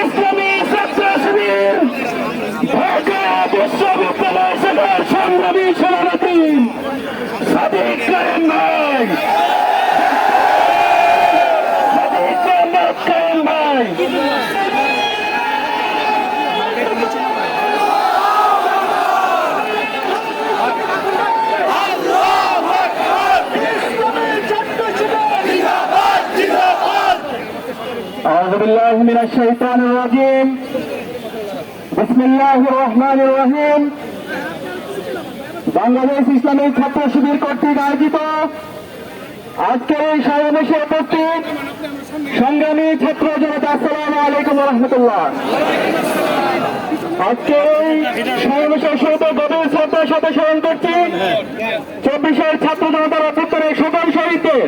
ইসলামী ছাত্র শিবির ঢাকা বিশ্ববিদ্যালয় শাখার সংগ্রামী সভাপতি সাদিক কায়েম ভাই সাদিক মোহাম্মদ কায়েম ভাই أعوذ بالله من الشيطان الرجيم بسم الله الرحمن الرحيم বাংলাদেশ ইসলামী ছাত্র শিবির কর্তৃক আয়োজিত আজকের এই সমাবেশে উপস্থিত সংগ্রামী ছাত্র জনতা আসসালামু আলাইকুম রহমতুল্লাহ আজকের এই সমাবেশের শুরুতে গভীর শ্রদ্ধার সাথে স্মরণ করছি চব্বিশের ছাত্র জনতার অভ্যুত্তরে সকল শহীদদের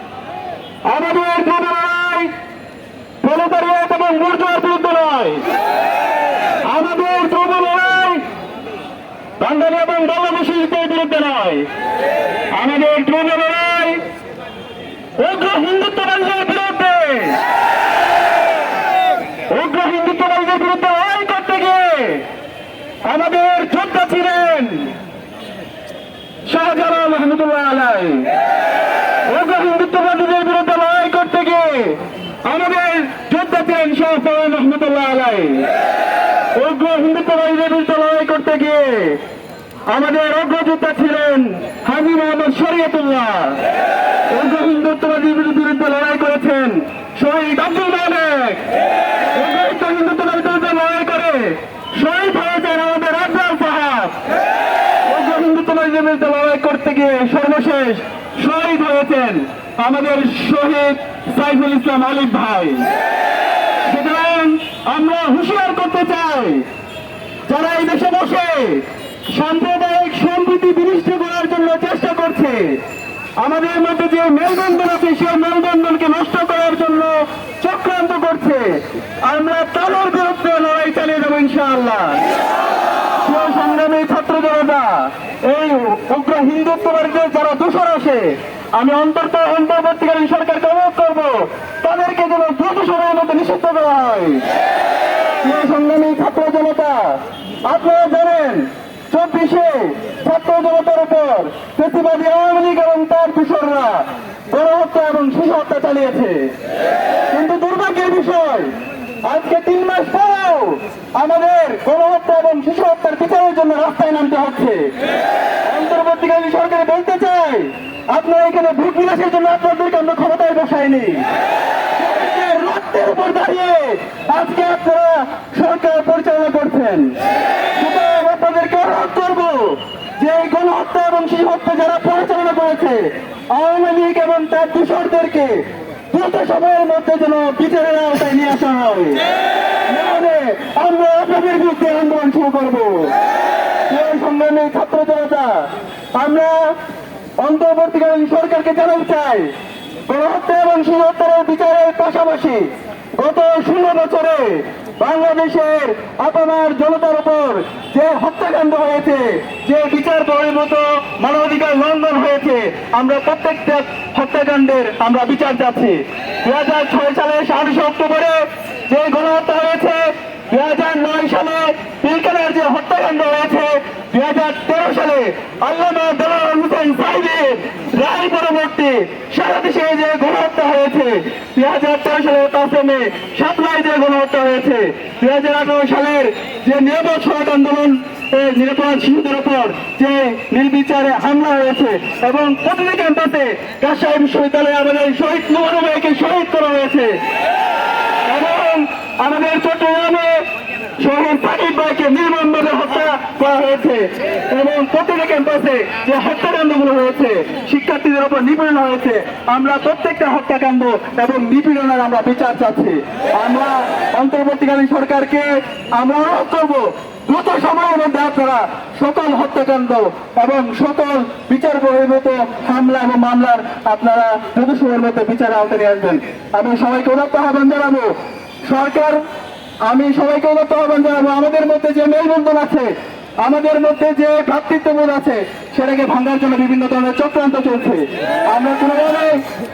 আমাদের লড়াই প্রলতারিয়াত এবং মূর্যার বিরুদ্ধে নয় আমাদের দ্রব্য লড়াই বাঙালি এবং বাংলাদেশিদের বিরুদ্ধে নয় আমাদের দ্রব্য লড়াই উগ্র হিন্দুত্ববাদীদের বিরুদ্ধে। উগ্র হিন্দুত্ববাদীদের বিরুদ্ধে লড়াই করতে গিয়ে আমাদের যোদ্ধা ছিলেন শাহজালাল রহমতুল্লাহ আলাই। আমাদের যোদ্ধা ছিলেন শাহ ফরান রহমতুল্লাহ আলাই। উগ্র হিন্দুত্ববাদীদের বিরুদ্ধে লড়াই করতে গিয়ে আমাদের অগ্রযোদ্ধা ছিলেন হাজি মোহাম্মদ শরিয়তুল্লাহ। উগ্র হিন্দুত্ববাদীর বিরুদ্ধে লড়াই করেছেন শহীদ আব্দুল মালিক। উগ্র হিন্দুত্ববাদীর বিরুদ্ধে লড়াই করে শহীদ হয়েছেন আমাদের আফজাল সাহাব উগ্র হিন্দুত্ববাদীদের বিরুদ্ধে লড়াই করতে গিয়ে সর্বশেষ শহীদ হয়েছেন আমাদের শহীদ সাইফুল ইসলাম আলিফ ভাই। সুতরাং আমরা হুঁশিয়ার করতে চাই, যারা এই দেশে বসে সাম্প্রদায়িক সম্প্রীতি বিনিষ্ট করার জন্য চেষ্টা করছে, আমাদের মধ্যে যে মেলবন্ধন আছে, সেই মেলবন্ধনকে নষ্ট করার জন্য চক্রান্ত করছে, আমরা তাদের বিরুদ্ধে লড়াই চালিয়ে যাব ইনশাআল্লাহ। সংগ্রামী ছাত্র জনতা, এই উগ্র হিন্দুত্ববাদীদের যারা দোষর আসে আমি অন্তর্ত অন্তর্বর্তীকালীন সরকারকে অনুরোধ করব, তাদেরকে যেন দ্রুত সময়ের মধ্যে নিষিদ্ধ করা হয় সংগ্রামী ছাত্র জনতা, আপনারা জানেন, চব্বিশে ছাত্র জনতার উপর প্রতিবাদী আওয়ামী লীগ এবং তার দূষররা গণহত্যা এবং শিশু হত্যা চালিয়েছে। কিন্তু দুর্ভাগ্যের বিষয়, আজকে তিন মাস পরেও আমাদের গণহত্যা এবং শিশু হত্যার বিচারের জন্য রাস্তায় নামতে হচ্ছে অন্তর্বর্তীকালীন সরকার বলতে চাই আপনারা এখানে ভোট বিলাসের জন্য আপনাদেরকে আমরা ক্ষমতায় বসাইনি। রক্তের উপর দাঁড়িয়ে আজকে আপনারা সরকার পরিচালনা করছেন। আপনাদেরকে অনুরোধ করব যে গণহত্যা এবং শিশু হত্যা যারা পরিচালনা করেছে, আওয়ামী লীগ এবং তার দূষরদেরকে দ্রুত সময়ের মধ্যে যেন বিচারের আওতায় নিয়ে আসা হয়। আমরা আপনাদের বিরুদ্ধে আন্দোলন শুরু করব। সংগ্রামী ছাত্র জনতা, আমরা অন্তর্বর্তীকালীন সরকারকে জানাতে চাই, গণহত্যা এবং শিশুহত্যার বিচারের পাশাপাশি গত ষোলো বছরে বাংলাদেশের আপনার জনতার উপর যে হত্যাকাণ্ড হয়েছে, যে বিচার বহির্ভূত মানবাধিকার লঙ্ঘন হয়েছে, আমরা প্রত্যেকটা হত্যাকাণ্ডের আমরা বিচার চাচ্ছি। দুই হাজার ছয় সালে সাতাশে অক্টোবরে যে গণহত্যা হয়েছে, দুই হাজার নয় সালে পিলকানার যে হত্যাকাণ্ড হয়েছে দুই হাজার তেরো সালে আল্লামা দেওয়ার হোসেন সাহেবের রায় পরবর্তী সারা দেশে যে গণহত্যা হয়েছে, দুই হাজার তেরো সালে পাঁচমে সাতলায় যে গণহত্যা হয়েছে, দুই হাজার আঠারো সালের যে নিরাপদ সড়ক আন্দোলন নিরাপরাধ শিশুদের উপর যে নির্বিচারে হামলা হয়েছে এবং প্রতিটি ক্যাম্পাসে রাজশাহী বিশ্ববিদ্যালয়ে আমাদের শহীদ মহানবাইকে শহীদ করা হয়েছে এবং আমাদের চট্টগ্রামে শহীদ সাকিব ভাইকে নির্মমভাবে হত্যা করা হয়েছে এবং প্রতিটি ক্যাম্পাসে যে হত্যাকাণ্ডগুলো হয়েছে, শিক্ষার্থীদের উপর নিপীড়ন হয়েছে, আমরা প্রত্যেকটা হত্যাকাণ্ড এবং নিপীড়নের আমরা বিচার চাচ্ছি। আমরা অন্তর্বর্তীকালীন সরকারকে আমরা অনুরোধ করব, দ্রুত সময়ের মধ্যে আপনারা সকল হত্যাকাণ্ড এবং সকল বিচার বহির্ভূত হামলা এবং মামলার আপনারা দ্রুত সময়ের মধ্যে বিচার আওতায় নিয়ে আসবেন। আমি সবাইকে উদাত্ত আহ্বান জানাব। সরকার, আমি সবাইকে উদাত্ত আহ্বান জানাব। আমাদের মধ্যে যে মেলবন্ধন আছে আমাদের মধ্যে যে ভ্রাতৃত্ববোধ আছে, সেটাকে ভাঙার জন্য বিভিন্ন ধরনের চক্রান্ত চলছে। আমরা কোনোভাবে,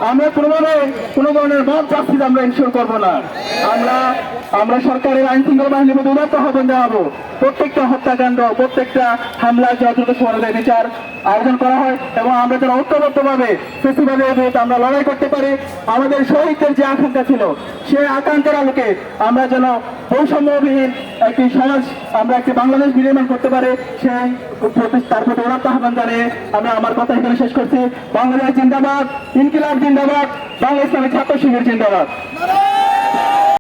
আমরা কোনো কোনোভাবে কোনো ধরনের মত চাচ্ছি আমরা ইনশোর করব না। আমরা আমরা সরকারের আইন শৃঙ্খলা বাহিনীর মধ্যে উদাত্ত আহ্বান জানাব। প্রত্যেকটা হত্যাকাণ্ড, প্রত্যেকটা হামলা যতটুকু সমাজের বিচার আয়োজন করা হয় এবং আমরা যেন ঐক্যবদ্ধভাবে বিরুদ্ধে আমরা লড়াই করতে পারি, আমাদের শহীদদের যে আকাঙ্ক্ষা ছিল, সেই আকাঙ্ক্ষার আলোকে আমরা যেন বৈষম্যবিহীন একটি সমাজ আমরা একটি বাংলাদেশ বিনির্মাণ করতে পারে, সেই তার প্রতি ওনার আহ্বান জানিয়ে আমরা আমার কথা এখানে শেষ করছি। বাংলাদেশ জিন্দাবাদ, ইনকিলাব জিন্দাবাদ বাংলা ইসলামী ছাত্র শিবির জিন্দাবাদ।